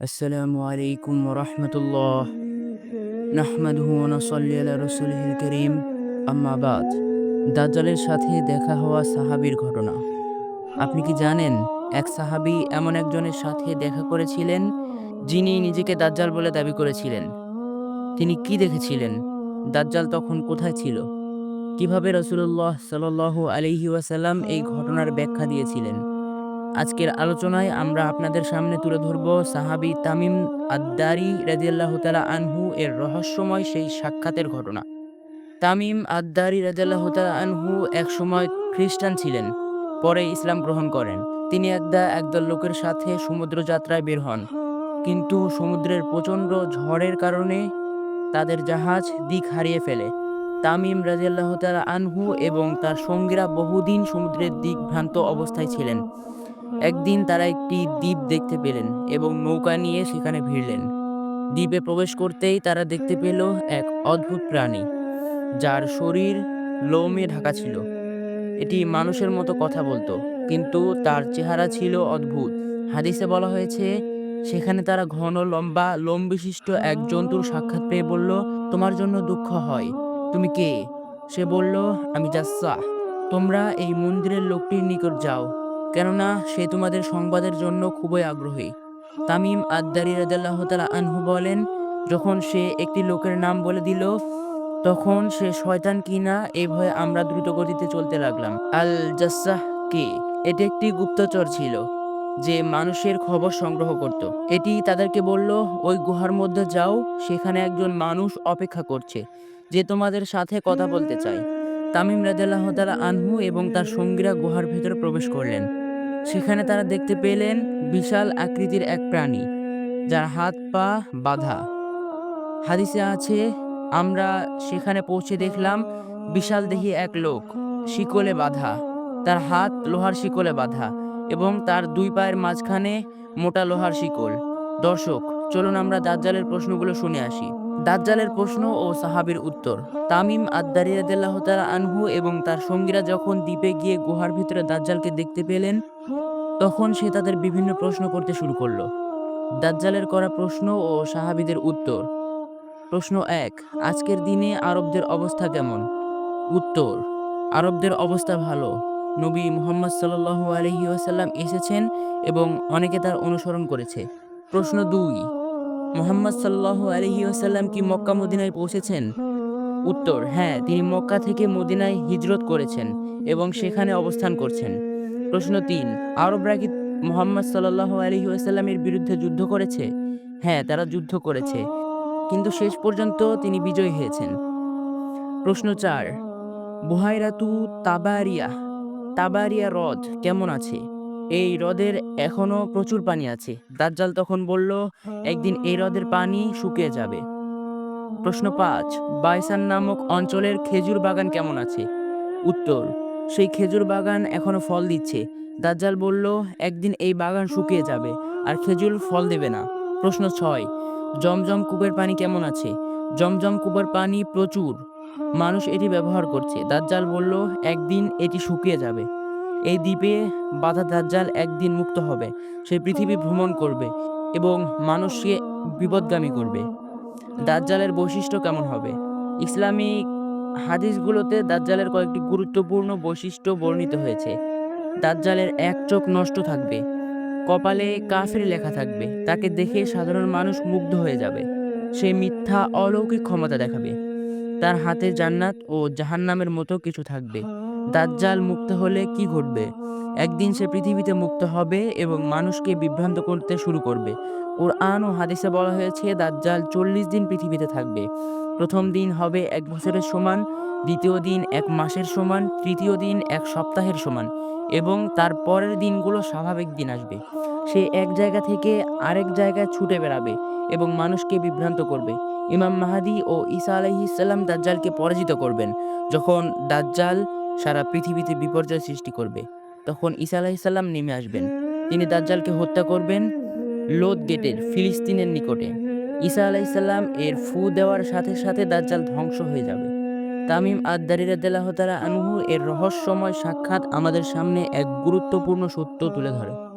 السلام عليكم ورحمة الله نحمده ونصلي على رسوله الكريم আম্মা বাদ দাজ্জালের সাথে দেখা হওয়া সাহাবীর ঘটনা আপনি কি জানেন এক সাহাবী এমন একজনের সাথে দেখা করেছিলেন যিনি নিজেকে দাজ্জাল বলে দাবি করেছিলেন তিনি কি দেখেছিলেন দাজ্জাল তখন কোথায় ছিল কিভাবে রসুল্লাহ সাল্লাহ আলহি ওয়াসাল্লাম এই ঘটনার ব্যাখ্যা দিয়েছিলেন আজকের আলোচনায় আমরা আপনাদের সামনে তুলে ধরব সাহাবি তামিম আদ্দারি রাজিয়াল্লাহ তালা আনহু এর রহস্যময় সেই সাক্ষাতের ঘটনা। তামিম আদ্দারি রাজিয়াল্লাহ তালা আনহু এক সময় খ্রিস্টান ছিলেন, পরে ইসলাম গ্রহণ করেন। তিনি একদা একদল লোকের সাথে সমুদ্র যাত্রায় বের হন, কিন্তু সমুদ্রের প্রচণ্ড ঝড়ের কারণে তাদের জাহাজ দিক হারিয়ে ফেলে। তামিম রাজিয়াল্লাহ তালা আনহু এবং তার সঙ্গীরা বহুদিন সমুদ্রের দিক ভ্রান্ত অবস্থায় ছিলেন। একদিন তারা একটি দ্বীপ দেখতে পেলেন এবং নৌকা নিয়ে সেখানে ভিড়লেন। দ্বীপে প্রবেশ করতেই তারা দেখতে পেল এক অদ্ভুত প্রাণী, যার শরীর লোমে ঢাকা ছিল। এটি মানুষের মতো কথা বলতো, কিন্তু তার চেহারা ছিল অদ্ভুত। হাদিসে বলা হয়েছে, সেখানে তারা ঘন, লম্বা, লোম বিশিষ্ট এক জন্তুর সাক্ষাৎ পেয়ে বলল, তোমার জন্য দুঃখ হয়। তুমি কে সে বলল, আমি জাসা তোমরা এই মন্দিরের লোকটির নিকট যাও। কেননা সে তোমাদের সংবাদের জন্য খুবই আগ্রহী। তামিম আদারি রাজাল্লাহ তালা আনহু বলেন, যখন সে একটি লোকের নাম বলে দিল, তখন সে শয়তান কিনা এই ভয়ে আমরা দ্রুত গতিতে চলতে লাগলাম। আল জাসাহ কে? এটি একটি গুপ্তচর ছিল, যে মানুষের খবর সংগ্রহ করত। এটি তাদেরকে বলল, ওই গুহার মধ্যে যাও, সেখানে একজন মানুষ অপেক্ষা করছে, যে তোমাদের সাথে কথা বলতে চায়। তামিম রাজাল্লাহ তালা আনহু এবং তার সঙ্গীরা গুহার ভেতরে প্রবেশ করলেন। সেখানে তারা দেখতে পেলেন বিশাল আকৃতির এক প্রাণী, যার হাত পা বাঁধা। হাদিসে আছে, আমরা সেখানে পৌঁছে দেখলাম বিশাল দেহি এক লোক শিকলে বাঁধা, তার হাত লোহার শিকলে বাঁধা এবং তার দুই পায়ের মাঝখানে মোটা লোহার শিকল। দর্শক, চলুন আমরা দাজ্জালের প্রশ্নগুলো শুনে আসি। দাজ্জালের প্রশ্ন ও সাহাবির উত্তর। তামিম তাআলা আনহু এবং তার সঙ্গীরা যখন দ্বীপে গিয়ে গুহার ভিতরে দাজ্জালকে দেখতে পেলেন তখন সে তাদের বিভিন্ন প্রশ্ন করতে শুরু করল। দাজ্জালের করা প্রশ্ন ও সাহাবিদের উত্তর। প্রশ্ন এক, আজকের দিনে আরবদের অবস্থা কেমন? উত্তর, আরবদের অবস্থা ভালো। নবী মুহাম্মদ সাল্লাল্লাহু আলহি আসাল্লাম এসেছেন এবং অনেকে তার অনুসরণ করেছে। প্রশ্ন দুই, মোহাম্মদ সাল্লাহ আলহি আসাল্লাম কি মক্কা মদিনায় পৌঁছেছেন? উত্তর হ্যাঁ তিনি মক্কা থেকে মদিনায় হিজরত করেছেন এবং সেখানে অবস্থান করছেন। প্রশ্ন তিন আরবরা কি মোহাম্মদ সাল্লাহ আলহি আসাল্লামের বিরুদ্ধে যুদ্ধ করেছে? হ্যাঁ তারা যুদ্ধ করেছে। কিন্তু শেষ পর্যন্ত তিনি বিজয়ী হয়েছেন। প্রশ্ন চার, বুহাইরাতু তাবারিয়া তাবারিয়া হ্রদ কেমন আছে? এই হ্রদের এখনও প্রচুর পানি আছে। দাজ্জাল তখন বলল, একদিন এই হ্রদের পানি শুকিয়ে যাবে। প্রশ্ন পাঁচ, বাইসান নামক অঞ্চলের খেজুর বাগান কেমন আছে? উত্তর সেই খেজুর বাগান এখনও ফল দিচ্ছে। দাজ্জাল বলল, একদিন এই বাগান শুকিয়ে যাবে, আর খেজুর ফল দেবে না। প্রশ্ন ছয়, জমজম কূপের পানি কেমন আছে? জমজম কূপের পানি প্রচুর। মানুষ এটি ব্যবহার করছে। দাজ্জাল বলল, একদিন এটি শুকিয়ে যাবে। এই দ্বীপে বাধা দাজ্জাল একদিন মুক্ত হবে। সে পৃথিবী ভ্রমণ করবে এবং মানুষকে বিপদগামী করবে। দাজ্জালের বৈশিষ্ট্য কেমন হবে? ইসলামিক হাদিসগুলোতে দাজ্জালের কয়েকটি গুরুত্বপূর্ণ বৈশিষ্ট্য বর্ণিত হয়েছে। দাজ্জালের এক চোখ নষ্ট থাকবে, কপালে কাফের লেখা থাকবে, তাকে দেখে সাধারণ মানুষ মুগ্ধ হয়ে যাবে। সে মিথ্যা, অলৌকিক ক্ষমতা দেখাবে। তার হাতে জান্নাত ও জাহান্নামের মতো কিছু থাকবে। দাজ্জাল মুক্ত হলে কি ঘটবে? একদিন সে পৃথিবীতে মুক্ত হবে এবং মানুষকে বিভ্রান্ত করতে শুরু করবে। কোরআন ও হাদিসে বলা হয়েছে, দাজ্জাল চল্লিশ দিন পৃথিবীতে থাকবে। প্রথম দিন হবে এক বছরের সমান, দ্বিতীয় দিন এক মাসের সমান, তৃতীয় দিন এক সপ্তাহের সমান এবং তার পরের দিনগুলো স্বাভাবিক দিন আসবে। সে এক জায়গা থেকে আরেক জায়গায় ছুটে বেড়াবে এবং মানুষকে বিভ্রান্ত করবে। ইমাম মাহাদি ও ঈসা আলহিসাল্লাম দাজ্জালকে পরাজিত করবেন যখন দাজ্জাল সারা পৃথিবীতে বিপর্যয় সৃষ্টি করবে। তখন ঈসা আলাহিসাল্লাম নেমে আসবেন। তিনি দাজ্জালকে হত্যা করবেন লোদ গেটের ফিলিস্তিনের নিকটে। ঈসা আলাইসাল্লাম এর ফু দেওয়ার সাথে সাথে দাজ্জাল ধ্বংস হয়ে যাবে। তামিম আদারিরা দেলাহতারা আনহু এর রহস্যময় সাক্ষাৎ আমাদের সামনে এক গুরুত্বপূর্ণ সত্য তুলে ধরে।